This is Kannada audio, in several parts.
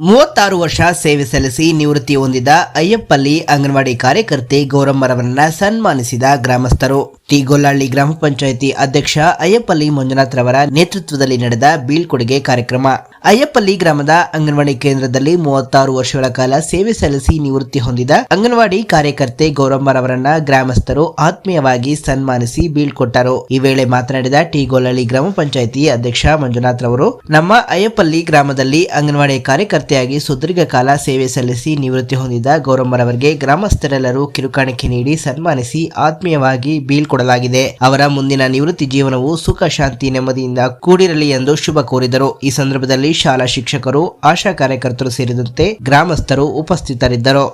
ಮೂವತ್ತಾರು ವರ್ಷ ಸೇವೆ ಸಲ್ಲಿಸಿ ನಿವೃತ್ತಿ ಹೊಂದಿದ ಅಯ್ಯಪ್ಪಲ್ಲಿ ಅಂಗನವಾಡಿ ಕಾರ್ಯಕರ್ತೆ ಗೌರಮ್ಮರವರನ್ನ ಸನ್ಮಾನಿಸಿದ ಗ್ರಾಮಸ್ಥರು. ಟಿಗೊಲ್ಲಹಳ್ಳಿ ಗ್ರಾಮ ಪಂಚಾಯಿತಿ ಅಧ್ಯಕ್ಷ ಅಯ್ಯಪ್ಪಲ್ಲಿ ಮಂಜುನಾಥ್ ರವರ ನೇತೃತ್ವದಲ್ಲಿ ನಡೆದ ಬೀಳ್ಕೊಡುಗೆ ಕಾರ್ಯಕ್ರಮ. ಅಯ್ಯಪ್ಪಲ್ಲಿ ಗ್ರಾಮದ ಅಂಗನವಾಡಿ ಕೇಂದ್ರದಲ್ಲಿ ಮೂವತ್ತಾರು ವರ್ಷಗಳ ಕಾಲ ಸೇವೆ ಸಲ್ಲಿಸಿ ನಿವೃತ್ತಿ ಹೊಂದಿದ ಅಂಗನವಾಡಿ ಕಾರ್ಯಕರ್ತೆ ಗೌರಮ್ಮರವರನ್ನ ಗ್ರಾಮಸ್ಥರು ಆತ್ಮೀಯವಾಗಿ ಸನ್ಮಾನಿಸಿ ಬೀಳ್ಕೊಟ್ಟರು. ಈ ವೇಳೆ ಮಾತನಾಡಿದ ಟಿಗೊಲ್ಲಹಳ್ಳಿ ಗ್ರಾಮ ಪಂಚಾಯಿತಿ ಅಧ್ಯಕ್ಷ ಮಂಜುನಾಥ್ ರವರು, ನಮ್ಮ ಅಯ್ಯಪ್ಪಲ್ಲಿ ಗ್ರಾಮದಲ್ಲಿ ಅಂಗನವಾಡಿ ಕಾರ್ಯಕರ್ತೆಯಾಗಿ ಸುದೀರ್ಘ ಕಾಲ ಸೇವೆ ಸಲ್ಲಿಸಿ ನಿವೃತ್ತಿ ಹೊಂದಿದ ಗೌರಮ್ಮರವರಿಗೆ ಗ್ರಾಮಸ್ಥರೆಲ್ಲರೂ ಕಿರುಕಾಣಿಕೆ ನೀಡಿ ಸನ್ಮಾನಿಸಿ ಆತ್ಮೀಯವಾಗಿ ಬೀಳ್ಕೊಡಲಾಗಿದೆ ಅವರ ಮುಂದಿನ ನಿವೃತ್ತಿ ಜೀವನವು ಸುಖ, ಶಾಂತಿ, ನೆಮ್ಮದಿಯಿಂದ ಕೂಡಿರಲಿ ಎಂದು ಶುಭ ಕೋರಿದರು. ಈ ಸಂದರ್ಭದಲ್ಲಿ ಶಾಲಾ ಶಿಕ್ಷಕರು, ಆಶಾ ಕಾರ್ಯಕರ್ತರು ಸೇರಿದಂತೆ ಗ್ರಾಮಸ್ಥರು ಉಪಸ್ಥಿತರಿದ್ದರು.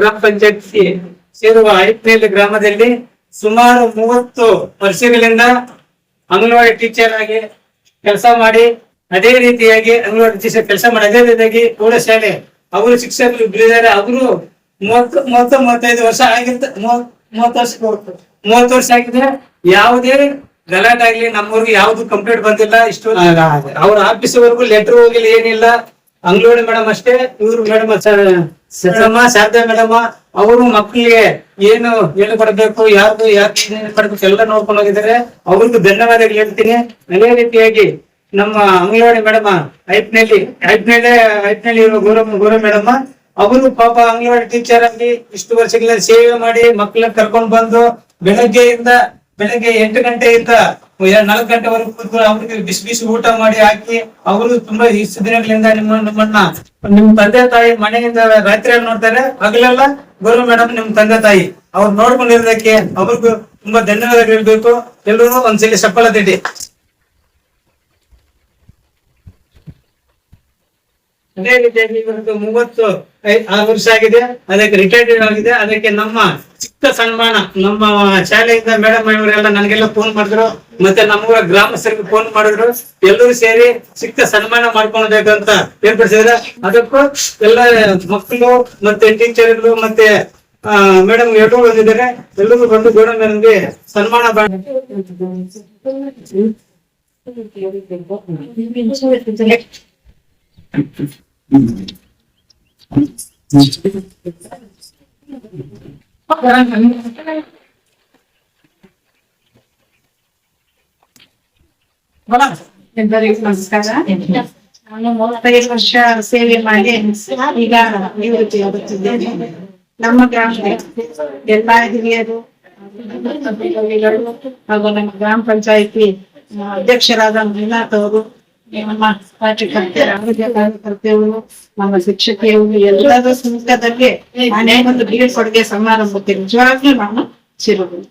ಗ್ರಾಮ ಪಂಚಾಯತ್ ಸೇರುವ ಐಪ್ನೇಲ್ ಗ್ರಾಮದಲ್ಲಿ ಸುಮಾರು ಮೂವತ್ತು ವರ್ಷಗಳಿಂದ ಅಂಗನವಾಡಿ ಟೀಚರ್ ಆಗಿ ಕೆಲಸ ಮಾಡಿ, ಅದೇ ರೀತಿಯಾಗಿ ಅಂಗನವಾಡಿ ಟೀಚರ್ ಕೆಲಸ ಮಾಡಿ, ಅದೇ ರೀತಿಯಾಗಿ ಪ್ರೌಢಶಾಲೆ ಅವರು ಶಿಕ್ಷಕರು ಇದ್ದಾರೆ ಅವರು ಮೂವತ್ತು ಮೂವತ್ತು ಮೂವತ್ತೈದು ವರ್ಷ ಆಗಿರ್ತ, ಮೂವತ್ತು ಮೂವತ್ತು ವರ್ಷ ಮೂವತ್ತು ವರ್ಷ ಆಗಿದೆ. ಯಾವುದೇ ಗಲಾಟೆ ಆಗ್ಲಿ ನಮ್ಮವ್ರಿಗೆ ಯಾವ್ದು ಕಂಪ್ಲೇಂಟ್ ಬಂದಿಲ್ಲ ಇಷ್ಟು ಅವ್ರ ಆಫೀಸ್ ವರೆಗೂ ಲೆಟರ್ ಹೋಗಿಲ್ಲ ಏನಿಲ್ಲ. ಅಂಗ್ಲೋಡಿ ಮೇಡಮ್ ಅಷ್ಟೇ ಇವ್ರು ಮೇಡಮ್ ಶಾರದಾ ಮೇಡಮ್ ಅವರು ಮಕ್ಕಳಿಗೆ ಏನು ಏನು ಕೊಡಬೇಕು ಯಾರ್ದು ಯಾಕೆ ಏನು ಕೊಡ್ಬೇಕು ಎಲ್ಲ ನೋಡ್ಕೊಂಡು ಹೋಗಿದ್ದಾರೆ. ಅವ್ರಿಗೂ ಧನ್ಯವಾದಗಳು ಹೇಳ್ತೀನಿ. ಅದೇ ರೀತಿಯಾಗಿ ನಮ್ಮ ಅಂಗನವಾಡಿ ಮೇಡಮ್ ಐಪ್ನಲ್ಲಿ ಐಪ್ನಲ್ಲಿ ಐಪ್ನಲ್ಲಿ ಇರೋ ಗೌರವ ಗೌರವ ಮೇಡಮ್ ಅವರು ಪಾಪ ಅಂಗನವಾಡಿ ಟೀಚರ್ ಆಗಿ ಇಷ್ಟು ವರ್ಷಗಳ ಸೇವೆ ಮಾಡಿ ಮಕ್ಕಳನ್ನ ಕರ್ಕೊಂಡು ಬಂದು ಬೆಳಗ್ಗೆಯಿಂದ ಬೆಳಗ್ಗೆ ಎಂಟು ಗಂಟೆಯಿಂದ ನಾಲ್ಕು ಗಂಟೆವರೆಗೂ ಕೂತ್ಕೊಂಡು ಅವ್ರಿಗೆ ಬಿಸಿ ಬಿಸಿ ಊಟ ಮಾಡಿ ಹಾಕಿ ಅವರು ತುಂಬಾ ಇಷ್ಟು ದಿನಗಳಿಂದ ನಿಮ್ಮ ನಮ್ಮನ್ನ ನಿಮ್ ತಂದೆ ತಾಯಿ ಮನೆಯಿಂದ ರಾತ್ರಿ ನೋಡ್ತಾರೆ. ಹಗಲೆಲ್ಲ ಗೌರವ್ ಮೇಡಮ್ ನಿಮ್ ತಂದೆ ತಾಯಿ, ಅವ್ರು ನೋಡ್ಕೊಂಡಿರೋದಕ್ಕೆ ಅವ್ರಿಗೂ ತುಂಬಾ ಧನ್ಯವಾದ ಹೇಳ್ಬೇಕು ಎಲ್ಲರೂ ಒಂದ್ಸಲಿ ಸಫಲ ಅದೇ ರೀತಿಯಾಗಿ ಇವತ್ತು ಮೂವತ್ತು ಆರು ವರ್ಷ ಆಗಿದೆ, ಅದಕ್ಕೆ ರಿಟೈರ್ಡ್ ಆಗಿದೆ, ಅದಕ್ಕೆ ನಮ್ಮ ಚಿಕ್ಕ ಸನ್ಮಾನ, ನಮ್ಮ ಶಾಲೆಯಿಂದ ಮೇಡಮ್ ಇವರೆಲ್ಲ ನನಗೆಲ್ಲ ಫೋನ್ ಮಾಡಿದ್ರು, ಮತ್ತೆ ನಮ್ಮೂರ ಗ್ರಾಮಸ್ಥರಿಗೆ ಫೋನ್ ಮಾಡಿದ್ರು, ಎಲ್ಲರೂ ಸೇರಿ ಚಿಕ್ಕ ಸನ್ಮಾನ ಮಾಡ್ಕೊಳ್ಬೇಕಂತ ಏರ್ಪಡಿಸಿದ್ರೆ ಅದಕ್ಕೂ ಎಲ್ಲ ಮಕ್ಕಳು ಮತ್ತೆ ಟೀಚರ್ಗಳು ಮತ್ತೆ ಮೇಡಮ್ ಎಲ್ಲರೂ ಬಂದಿದ್ದಾರೆ, ಎಲ್ಲರೂ ಬಂದು ಗೌಡ ಮೇಡಮ್ಗೆ ಸನ್ಮಾನ ಮಾಡಿ ಎಲ್ಲರಿಗೂ ನಮಸ್ಕಾರ. ನಾನು ಮೂವತ್ತೈದು ವರ್ಷ ಸೇವೆ ಮಾಡಿ ಈಗ ನಿವೃತ್ತಿ ಆಗುತ್ತಿದ್ದೇನೆ ನಮ್ಮ ಗ್ರಾಮದಲ್ಲಿ ಎಲ್ಲಾ ಹಿರಿಯರು ಹಾಗೂ ನಮ್ಮ ಗ್ರಾಮ ಪಂಚಾಯತಿ ಅಧ್ಯಕ್ಷರಾದ ಮಂಜುನಾಥ್ ಅವರು ನಮ್ಮ ನಮ್ಮ ಶಿಕ್ಷಕಿಯವರು ಎಲ್ಲರ ಸಂಘದಲ್ಲಿ ಮನೆ ಒಂದು ಬೀಳ್ಕೊಡುಗೆ ಸಮಾರಂಭಕ್ಕೆ ನಿಜವಾಗ್ಲೂ ನಾನು ಚಿರುಗುರು